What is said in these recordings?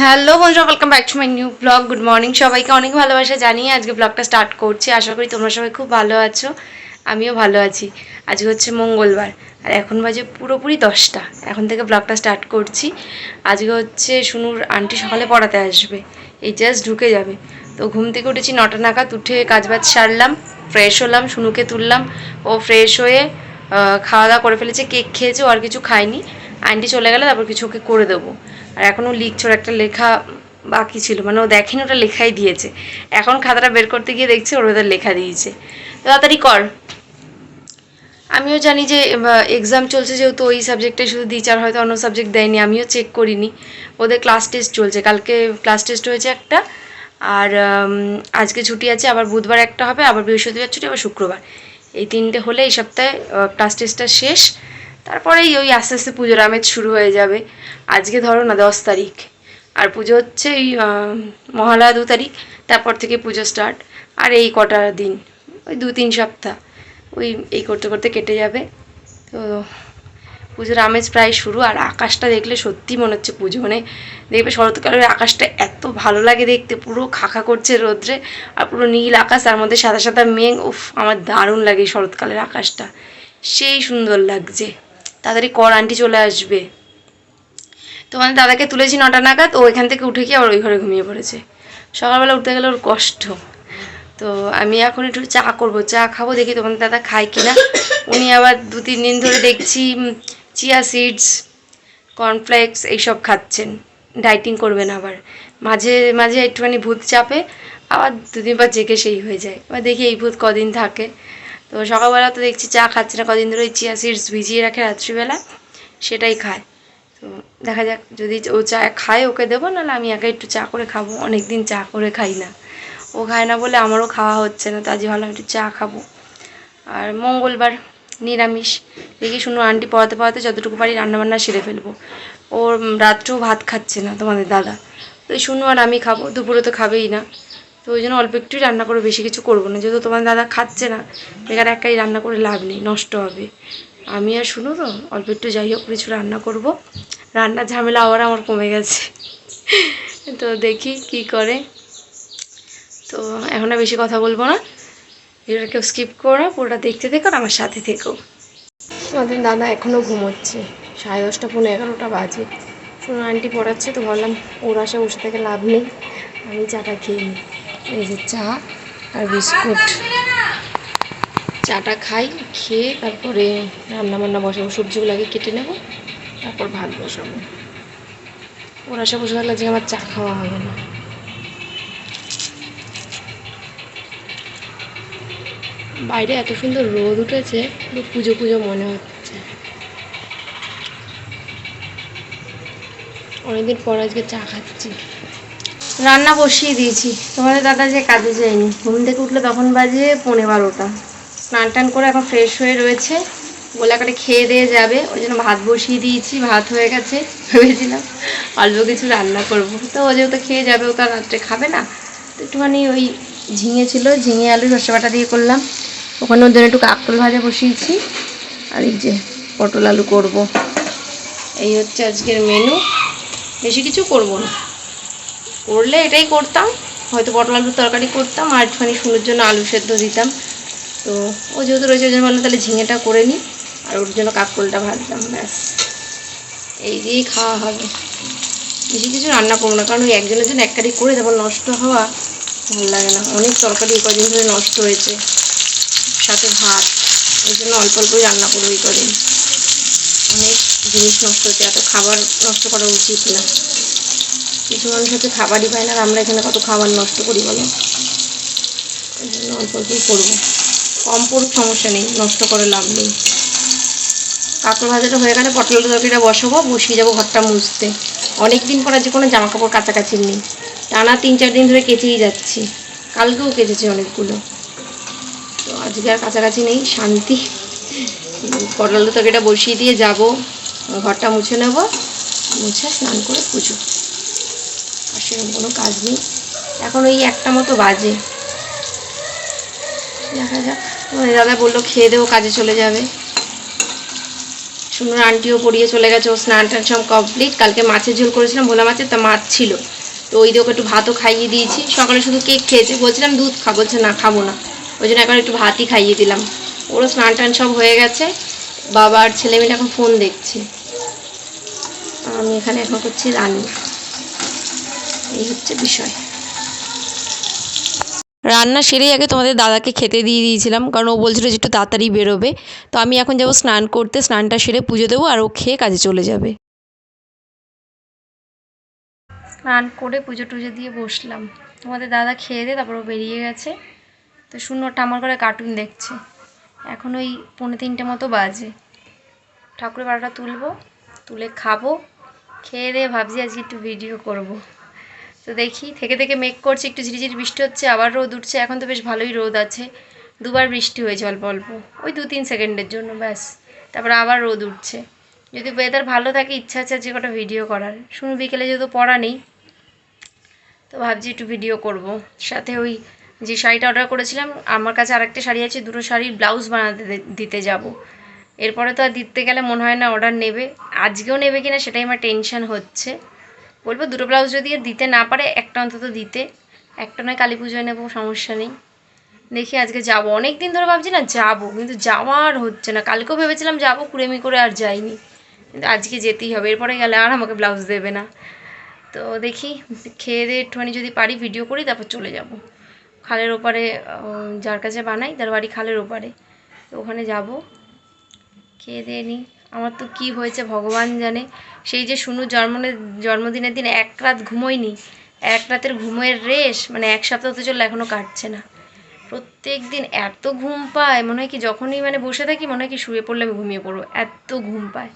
Hello বন্ধুরা welcome back to my new blog good morning সবাইকে অনেক ভালোবাসা জানিয়ে আজকে ব্লগটা স্টার্ট করছি। আশা করি তোমরা সবাই খুব ভালো আছো, আমিও ভালো আছি। আজকে হচ্ছে মঙ্গলবার, আর এখন বাজে পুরোপুরি দশটা। এখন থেকে ব্লগটা স্টার্ট করছি। আজকে হচ্ছে শুনুর আন্টি সকালে পড়াতে আসবে, এই জাস্ট ঢুকে যাবে। তো ঘুম থেকে উঠেছি নটা নাগাদ, উঠে কাজবাজ সারলাম ফ্রেশ হলাম শুনুকে তুললাম। ও ফ্রেশ হয়ে খাওয়া দাওয়া করে ফেলেছে, কেক খেয়েছে আর কিছু খায়নি। আন্টি চলে গেলে, তারপর কিছু ওকে করে দেবো। আর এখনও লিখছে, ওর একটা লেখা বাকি ছিল মানে ও দেখেনি, ওটা লেখাই দিয়েছে। এখন খাতাটা বের করতে গিয়ে দেখছে, ওর ওদের লেখা দিয়েছে। তাড়াতাড়ি কর। আমিও জানি যে এক্সাম চলছে যেহেতু, ওই সাবজেক্টে শুধু দিয়েছে, আর হয়তো অন্য সাবজেক্ট দেয়নি, আমিও চেক করিনি। ওদের ক্লাস টেস্ট চলছে, কালকে ক্লাস টেস্ট হয়েছে একটা, আর আজকে ছুটি আছে, আবার বুধবার একটা হবে, আবার বৃহস্পতিবার ছুটি, আবার শুক্রবার। এই তিনটে হলে এই সপ্তাহে ক্লাস টেস্টটা শেষ। তারপরেই ওই আস্তে আস্তে পুজোর আমেজ শুরু হয়ে যাবে। আজকে ধরো না, দশ তারিখ। আর পুজো হচ্ছে এই মহালয়া দু তারিখ, তারপর থেকে পুজো স্টার্ট আর এই কটা দিন, ওই দু তিন সপ্তাহ, ওই, এই করতে করতে কেটে যাবে। তো পুজোর আমেজ প্রায় শুরু, আর আকাশটা দেখলে সত্যি মনে হচ্ছে পুজো। মানে দেখবে শরৎকালের আকাশটা এত ভালো লাগে দেখতে, পুরো খাখা করছে রোদ্রে, আর পুরো নীল আকাশ, তার মধ্যে সাদা সাদা মেঘ, উফ, আমার দারুণ লাগে শরৎকালের আকাশটা। সেই সুন্দর লাগছে। তাড়াতাড়ি কর, আন্টি চলে আসবে। তোমাদের দাদাকে তুলেছি নটা নাগাদ, ও এখান থেকে উঠে গিয়ে আবার ওই ঘরে ঘুমিয়ে পড়েছে। সকালবেলা উঠতে গেলে ওর কষ্ট। তো আমি এখন একটু চা করব, চা খাব, দেখি তোমাদের দাদা খায় কিনা। উনি আবার দু, তিন দিন ধরে দেখছি চিয়া সিডস, কর্নফ্লেক্স এইসব খাচ্ছেন। ডাইটিং করবেন আবার। মাঝে মাঝে একটুখানি ভূত চাপে, আবার দুদিন পর জেগে সেই হয়ে যায়। এবার দেখি এই ভূত কদিন থাকে। তো সকালবেলা তো দেখছি চা খাচ্ছে না, কদিন ধরে ওই চিয়া সিডস ভিজিয়ে রাখে রাত্রিবেলা, সেটাই খায়। তো দেখা যাক, যদি ও চা খায়, ওকে দেবো, নাহলে আমি একা একটু চা করে খাব অনেক দিন চা করে খাই না। ও খায় না বলে আমারও খাওয়া হচ্ছে না, তো আজকে ভাবলাম একটু চা খাব। আর মঙ্গলবার নিরামিষ। দেখি শুনো, আন্টি পড়াতে পড়াতে যতটুকু পারি রান্নাবান্না সেরে ফেলব। ওর রাত্রেও ভাত খাচ্ছে না তোমাদের দাদা। তো শুনো আর আমি খাব, দুপুরে তো খাবেই না। তো ওই জন্য অল্প একটুই রান্না করে বেশি কিছু করব না। যেহেতু তোমার দাদা খাচ্ছে না, বেকার একাই রান্না করে লাভ নেই, নষ্ট হবে। আমি আর শুনো তো, অল্প একটু যাই হোক, কিছু রান্না করব। রান্নার ঝামেলা আবার আমার কমে গেছে। তো দেখি কি করে। তো এখন আর বেশি কথা বলব না। ভিডিওটা কেউ স্কিপ করো, পুরোটা দেখতে থেকো আমার সাথে থেকো। আমাদের দাদা এখনও ঘুমোচ্ছে, সাড়ে দশটা পনেরো এগারোটা বাজে। শোনো আন্টি পড়াচ্ছে, তো ভাবলাম ওর আশা বসে থেকে লাভ নেই, আমি চাটা খেয়ে নিই। এই যে চা আর বিস্কুট। চাটা খাই, খেয়ে তারপরে রান্না বান্না বসাবো সবজিগুলো আগে কেটে নেব, তারপর ভাত বসাবো। ওর আশা বসে থাকলে যে আমার চা খাওয়া হবে না। বাইরে এত সুন্দর রোদ উঠেছে পুজো পুজো মনে হচ্ছে। অনেকদিন পর আজকে চা খাচ্ছি। রান্না বসিয়ে দিয়েছি। তোমাদের দাদা যে কাজে যায়নি। ঘুম থেকে উঠলে তখন বাজে পৌনে বারোটা। স্নান টান করে এখন ফ্রেশ হয়ে রয়েছে। গোলাকারে খেয়ে দিয়ে যাবে। ওই জন্য ভাত বসিয়ে দিয়েছি, ভাত হয়ে গেছে। ভেবেছিলাম অল্প কিছু রান্না করব। তো ও যেহেতু খেয়ে যাবে, ও তো রাত্রে খাবে না। তো একটুখানি ওই ঝিঙে ছিল। ঝিঙে আলু রসে বাটা দিয়ে করলাম। ওখানে ওদের একটু কাকল ভাজা বসিয়েছি। আর এই যে পটল আলু করব। এই হচ্ছে আজকের মেনু বেশি কিছু করব না। করলে এটাই করতাম। হয়তো পটল আলুর তরকারি করতাম আর একটুখানি শুনুর জন্য আলু সেদ্ধ দিতাম। তো ও যেহেতু রয়েছে, ওই জন্য বললাম তাহলে ঝিঙেটা করে নিই। আর ওর জন্য কাকরোলটা ভাজলাম, ব্যাস। এই দিয়েই খাওয়া হবে। বেশি কিছু রান্না করব না, কারণ ওই একজনের জন্য এক কারি তারপর নষ্ট হওয়া ভালো লাগে না। অনেক তরকারি কদিন ধরে নষ্ট হয়েছে। সাথে ভাত, ওই জন্য অল্প অল্পই রান্না করব এই কদিন। অনেক জিনিস নষ্ট হচ্ছে, এত খাবার নষ্ট করা উচিত না। কিছু মানুষ হচ্ছে খাবারই পায় না আমরা এখানে কত খাবার নষ্ট করি বলো? ওই জন্য অল্প অল্পই করব। কম পড়ুক, সমস্যা নেই, নষ্ট করে লাভ নেই। কাঁকড় ভাজাটা হয়ে গেলে পটল তরকারিটা বসাবো, বসিয়ে যাব ঘরটা মুছতে। অনেক দিন পর আজকে কোনো জামা কাপড় কাছাকাছি নেই। টানা তিন চার দিন ধরে কেচেই যাচ্ছি। কালকেও কেচেছি অনেকগুলো। তো আজকে আর কাছাকাছি নেই, শান্তি। পটল তরকারিটা বসিয়ে দিয়ে যাব, ঘরটা মুছে নেব, মুছে স্নান করে পুজো। সেরকম কোনো কাজ নেই এখন ওই একটা মতো বাজে। দেখা যাক। দাদা বলল খেয়ে দেবো কাজে চলে যাবে। সুন্দর আন্টিও পড়িয়ে চলে গেছে। ও স্নান টান সব কমপ্লিট কালকে মাছের ঝোল করেছিলাম ভোলা মাছের, তা মাছ ছিল। তো ওই দিয়ে ওকে একটু ভাতও খাইয়ে দিয়েছি। সকালে শুধু কেক খেয়েছে। বলছিলাম দুধ খা, বলছে না, খাব না। ওই জন্য এখন একটু ভাতই খাইয়ে দিলাম। ওরও স্নান টান সব হয়ে গেছে। বাবার ছেলে মেয়ে এখন ফোন দেখছে। আমি এখানে এখন করছি রান্না। এই হচ্ছে বিষয়। রান্না সেরেই আগে তোমাদের দাদাকে খেতে দিয়ে দিয়েছিলাম কারণ ও বলছিল যে একটু তাড়াতাড়ি বেরোবে। তো আমি এখন যাব স্নান করতে স্নানটা সেরে পুজো দেবো আর ও খেয়ে কাজে চলে যাবে। স্নান করে পুজো টুজো দিয়ে বসলাম। তোমাদের দাদা খেয়ে দিয়ে তারপর ও বেরিয়ে গেছে। তো শূন্যটা আমার ঘরে কার্টুন দেখছে। এখন ওই পৌনে তিনটে মতো বাজে। ঠাকুরের বারোটা তুলবো তুলে খাব খেয়ে দিয়ে ভাবছি আজকে একটু ভিডিও করব। তো দেখি, থেকে থেকে মেঘ করছে, একটু ঝিরিঝিরি বৃষ্টি হচ্ছে, আবার রোদ উঠছে, এখন তো বেশ ভালোই রোদ আছে। দুবার বৃষ্টি হয়েছে অল্প অল্প, ওই দু তিন সেকেন্ডের জন্য, ব্যাস। তারপর আবার রোদ উঠছে। যদি ওয়েদার ভালো থাকে, ইচ্ছা আছে যে কটা ভিডিও করার। শুনু, বিকেলে যেহেতু পড়া নেই, তো ভাবছি একটু ভিডিও করব। সাথে ওই যে শাড়িটা অর্ডার করেছিলাম, আমার কাছে আরেকটা শাড়ি আছে, দুটো শাড়ির ব্লাউজ বানাতে দিতে যাব। এরপরে তো আর দিতে গেলে মনে হয় না অর্ডার নেবে। আজকেও নেবে কিনা সেটাই আমার টেনশন হচ্ছে। বলব দুটো ব্লাউজ যদি দিতে না পারে, একটা অন্তত দিতে। একটা নয় কালী পুজোয় নেব, সমস্যা নেই। দেখি আজকে যাব। অনেক দিন ধরে ভাবছি না যাব, কিন্তু যাওয়ার হচ্ছে না। কালকেও ভেবেছিলাম যাব, কুড়েমি করে আর যাইনি। কিন্তু আজকে যেতেই হবে, এরপরে গেলে আর আমাকে ব্লাউজ দেবে না। তো দেখি, খেয়ে দিয়ে একটুখানি যদি পারি ভিডিও করি, তারপর চলে যাব। খালের ওপারে যার কাছে বানাই, তার বাড়ি খালের ওপারে। তো ওখানে যাব। খেয়ে দিয়ে নিই। আমার তো কি হয়েছে ভগবান জানে। সেই যে শুনু জন্মনে জন্মদিনের দিন এক রাত ঘুমোইনি এক রাতের ঘুমের রেশ মানে এক সপ্তাহ তো চললে এখনও কাটছে না। প্রত্যেক দিন এত ঘুম পায়, মনে হয় কি যখনই মানে বসে থাকি, মনে হয় কি শুয়ে পড়লে আমি ঘুমিয়ে পড়ব, এত ঘুম পায়।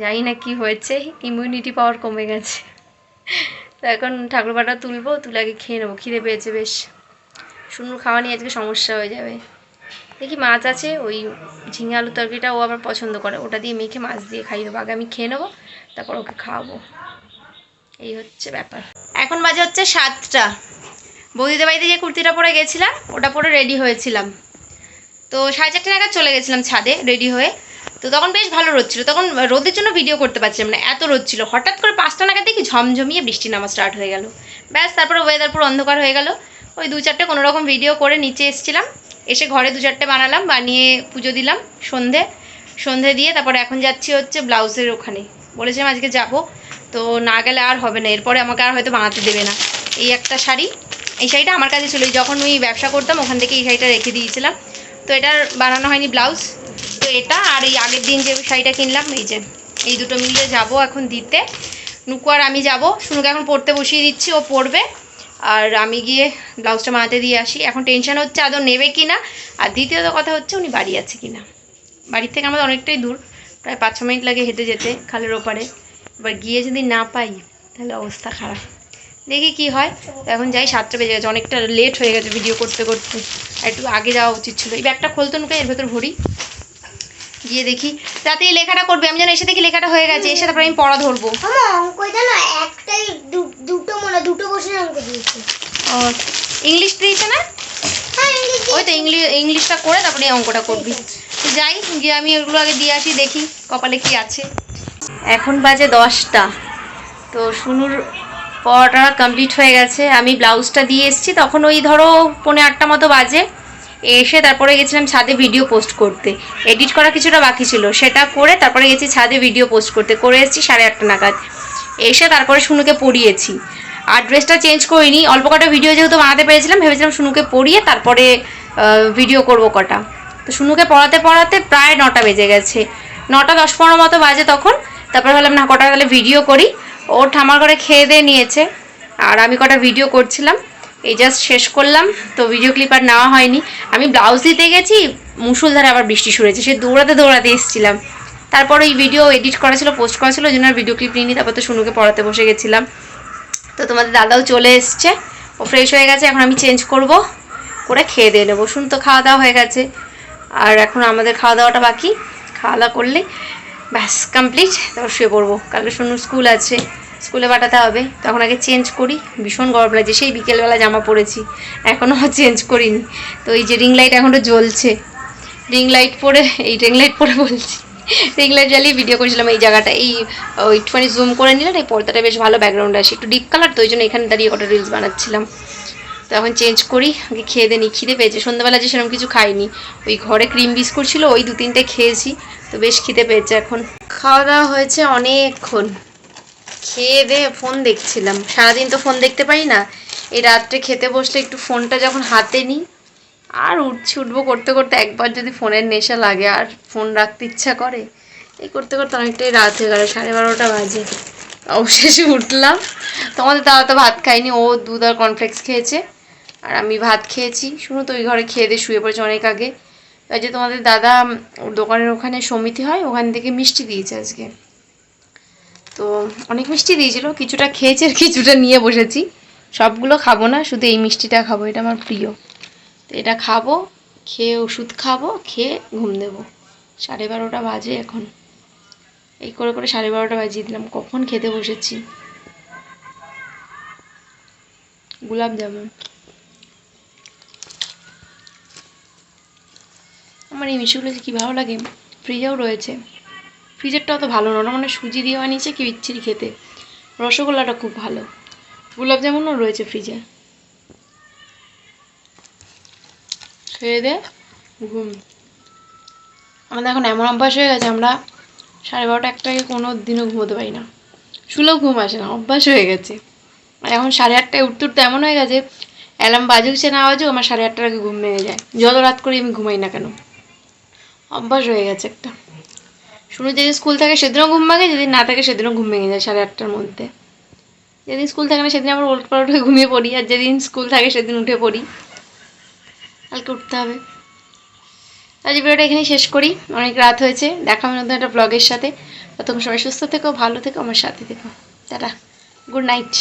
জানি না কি হয়েছে ইমিউনিটি পাওয়ার কমে গেছে। তো এখন ঠাকুরবাটা তুলবো, তুলে আগে খেয়ে নেব, খিদে পেয়েছে বেশ। শুনুর খাওয়া নিয়ে আজকে সমস্যা হয়ে যাবে। দেখি মাছ আছে, ওই ঝিঙে আলু তরকারিটা ও আবার পছন্দ করে। ওটা দিয়ে মেখে মাছ দিয়ে খাইয়ে দেবো। আগে আমি খেয়ে নেব, তারপর ওকে খাওয়াবো। এই হচ্ছে ব্যাপার। এখন বাজে হচ্ছে সাতটা। বৌদিদের বাড়িতে যে কুর্তিটা পরে গেছিলাম, ওটা পরে রেডি হয়েছিলাম। তো সাড়ে চারটে নাগাদ চলে গেছিলাম ছাদে রেডি হয়ে। তো তখন বেশ ভালো রোদ ছিল। তখন রোদের জন্য ভিডিও করতে পারছিলাম না, এত রোদ ছিল। হঠাৎ করে পাঁচটা নাগাদ দেখি ঝমঝমিয়ে বৃষ্টি নামা স্টার্ট হয়ে গেল। ব্যাস, তারপরে ওয়েদার পুরো অন্ধকার হয়ে গেল। ওই দু চারটে কোনো রকম ভিডিও করে নিচে এসেছিলাম। এসে ঘরে দু চারটে বানালাম, বানিয়ে পুজো দিলাম সন্ধে। সন্ধে দিয়ে তারপরে এখন যাচ্ছি হচ্ছে ব্লাউজের ওখানে। বলেছিলাম আজকে যাব, তো না গেলে আর হবে না। এরপরে আমাকে আর হয়তো বানাতে দেবে না। এই একটা শাড়ি, এই শাড়িটা আমার কাছে ছিল যখন আমি ব্যবসা করতাম, ওখান থেকে এই শাড়িটা রেখে দিয়েছিলাম। তো এটার বানানো হয়নি ব্লাউজ। তো এটা আর এই আগের দিন যে শাড়িটা কিনলাম, এই যে, এই দুটো মিলে যাব এখন দিতে। নুকু আর আমি যাব। শুনুকে এখন পড়তে বসিয়ে দিচ্ছি, ও পড়বে আর আমি গিয়ে ব্লাউজটা বানাতে দিয়ে আসি। এখন টেনশন হচ্ছে আদৌ নেবে কি না আর দ্বিতীয়ত কথা হচ্ছে উনি বাড়ি আছে কি না বাড়ির থেকে আমাদের অনেকটাই দূর। প্রায় পাঁচ ছ মিনিট লাগে হেঁটে যেতে খালের ওপারে। এবার গিয়ে যদি না পাই, তাহলে অবস্থা খারাপ। দেখি কি হয়। এখন যাই, সাতটা বেজে গেছে। অনেকটা লেট হয়ে গেছে ভিডিও করতে করতে। একটু আগে যাওয়া উচিত ছিল। এই ব্যাগটা খোলতো নুকে এর ভেতর ভরি। গিয়ে দেখি। রাতে এই লেখাটা করবে আমি যেন এসে দেখি লেখাটা হয়ে গেছে এসে তারপরে আমি পড়া ধরবো। অঙ্কটা না একটাই দু- দুটো মনে দুটো কোশ্চেন অঙ্ক দিয়েছে। ও ইংলিশ দিয়েছে না? হ্যাঁ ওই তো ইংলিশ ইংলিশটা করে তারপরে অঙ্কটা করবি। তো যাই গিয়ে আমি ওগুলো আগে দিয়ে আসি দেখি কপালে কি আছে। এখন বাজে দশটা। তো শুনুর পড়াটা কমপ্লিট হয়ে গেছে। আমি ব্লাউজটা দিয়ে এসেছি তখন ওই ধরো পৌনে আটটা মতো বাজে। এসে তারপরে গেছিলাম ছাদে ভিডিও পোস্ট করতে। এডিট করা কিছুটা বাকি ছিল। সেটা করে তারপরে গেছি ছাদে ভিডিও পোস্ট করতে। করে এসেছি সাড়ে আটটা নাগাদ। এসে তারপরে শুনুকে পড়িয়েছি। আর ড্রেসটা চেঞ্জ করিনি। অল্প কটা ভিডিও যেহেতু বানাতে পেরেছিলাম, ভেবেছিলাম শুনুকে পড়িয়ে তারপরে ভিডিও করব কটা। তো শুনুকে পড়াতে পড়াতে প্রায় নটা বেজে গেছে। নটা দশ পনেরো মতো বাজে তখন। তারপরে ভাবলাম, না, কটা তাহলে ভিডিও করি। ও ঠামার ঘরে খেয়ে দিয়ে নিয়েছে। আর আমি কটা ভিডিও করছিলাম। এই জাস্ট শেষ করলাম। তো ভিডিও ক্লিপ আর নেওয়া হয়নি। আমি ব্লাউজ দিতে গেছি মুসুলধারে আবার বৃষ্টি সুরেছে সে দৌড়াতে দৌড়াতে এসেছিলাম। তারপর ওই ভিডিও এডিট করা ছিল পোস্ট করা ছিল, ওই জন্য ভিডিও ক্লিপ নিইনি। তারপর তো শুনুকে পড়াতে বসে গেছিলাম। তো তোমাদের দাদাও চলে এসছে। ও ফ্রেশ হয়ে গেছে, এখন আমি চেঞ্জ করব। করে খেয়ে দিয়ে নেব। শুন তো, খাওয়া দাওয়া হয়ে গেছে। আর এখন আমাদের খাওয়া দাওয়াটা বাকি। খাওয়া দাওয়া করলে ব্যাস কমপ্লিট তারপর শুয়ে পড়ব। কালকে শুনুর স্কুল আছে। স্কুলে পাঠাতে হবে। তখন আগে চেঞ্জ করি। ভীষণ গরম লাগছে। সেই বিকেলবেলা জামা পরেছি। এখনও চেঞ্জ করিনি। তো এই যে রিং লাইট এখনও জ্বলছে। রিং লাইট পরে, এই রিং লাইট পরে বলছি। রিং লাইট জ্বালিয়ে ভিডিও করেছিলাম এই জায়গাটা। এই, ওই একটুখানি জুম করে নিলে এই পর্দাটা বেশ ভালো ব্যাকগ্রাউন্ড আসে। একটু ডিপ কালার তো, ওই জন্য এখানে দাঁড়িয়ে কটা রিলস বানাচ্ছিলাম। তো এখন চেঞ্জ করি। আগে খেয়ে দেনি খিদে পেয়েছে। সন্ধ্যাবেলা যে সেরকম কিছু খাইনি। ওই ঘরে ক্রিম বিস্কুট ছিল, ওই দু তিনটে খেয়েছি। তো বেশ খিদে পেয়েছে এখন। খাওয়া দাওয়া হয়েছে অনেকক্ষণ। খেয়ে দে ফোন দেখছিলাম। সারাদিন তো ফোন দেখতে পাই না। এই রাত্রে খেতে বসলে একটু ফোনটা যখন হাতে নিই, আর উঠছি, উঠবো করতে করতে একবার যদি ফোনের নেশা লাগে, আর ফোন রাখতে ইচ্ছা করে, এই করতে করতে অনেকটাই রাত হয়ে গেল, সাড়ে বারোটা বাজে। অবশেষে উঠলাম। তোমাদের দাদা তো ভাত খায়নি, ও দুধ আর কর্নফ্লেক্স খেয়েছে, আর আমি ভাত খেয়েছি। শুনো তো, ওই ঘরে খেয়ে দিয়ে শুয়ে পড়েছে অনেক আগে। যে তোমাদের দাদা ওর দোকানের ওখানে সমিতি হয়, ওখান থেকে মিষ্টি দিয়েছে আজকে। তো অনেক মিষ্টি দিয়েছিল, কিছুটা খেয়েছি আর কিছুটা নিয়ে বসেছি। সবগুলো খাব না, শুধু এই মিষ্টিটা খাব, এটা আমার প্রিয়। তো এটা খাব, খেয়ে ওষুধ খাব, খেয়ে ঘুম দেবো। সাড়ে বারোটা বাজে এখন। এই করে করে সাড়ে বারোটা বাজিয়ে দিলাম, কখন খেতে বসেছি? গোলাপ জামুন। আমার এই মিষ্টিগুলো যে কী ভালো লাগে, ফ্রিজেও রয়েছে। ফ্রিজেরটা অত ভালো না মানে সুজি দিয়ে বানিয়েছে কি বিচ্ছিরি খেতে। রসগোল্লাটা খুব ভালো। গোলাপ জামুনও রয়েছে ফ্রিজে। খেয়ে দে। ঘুম। আমাদের এখন এমন অভ্যাস হয়ে গেছে, আমরা সাড়ে বারোটা একটাকে কোনো দিনও ঘুমোতে পারি না। শুলেও ঘুম আসে না, অভ্যাস হয়ে গেছে। এখন সাড়ে আটটায় উঠতে উঠতে এমন হয়ে গেছে, অ্যালার্ম বাজুকছে না বাজুক, আমার সাড়ে আটটার আগে ঘুম ভেঙে যায়। যত রাত করি আমি ঘুমাই না কেন। অভ্যাস হয়ে গেছে একটা। শুনে, যেদিন স্কুল থাকে সেদিনও ঘুম ভাঙে, যেদিন না থাকে সেদিনও ঘুম ভেঙে যায় সাড়ে আটটার মধ্যে। যেদিন স্কুল থাকে না সেদিন আবার ওল্ট পালট হয়ে ঘুমিয়ে পড়ি, আর যেদিন স্কুল থাকে সেদিন উঠে পড়ি। কালকে উঠতে হবে। আজ ভিডিওটা এখানেই শেষ করি। অনেক রাত হয়েছে, দেখা হবে নতুন একটা ব্লগের সাথে। ততক্ষণ সবাই সুস্থ থেকো, ভালো থেকো, আমার সাথে থেকো। টাটা। Good night.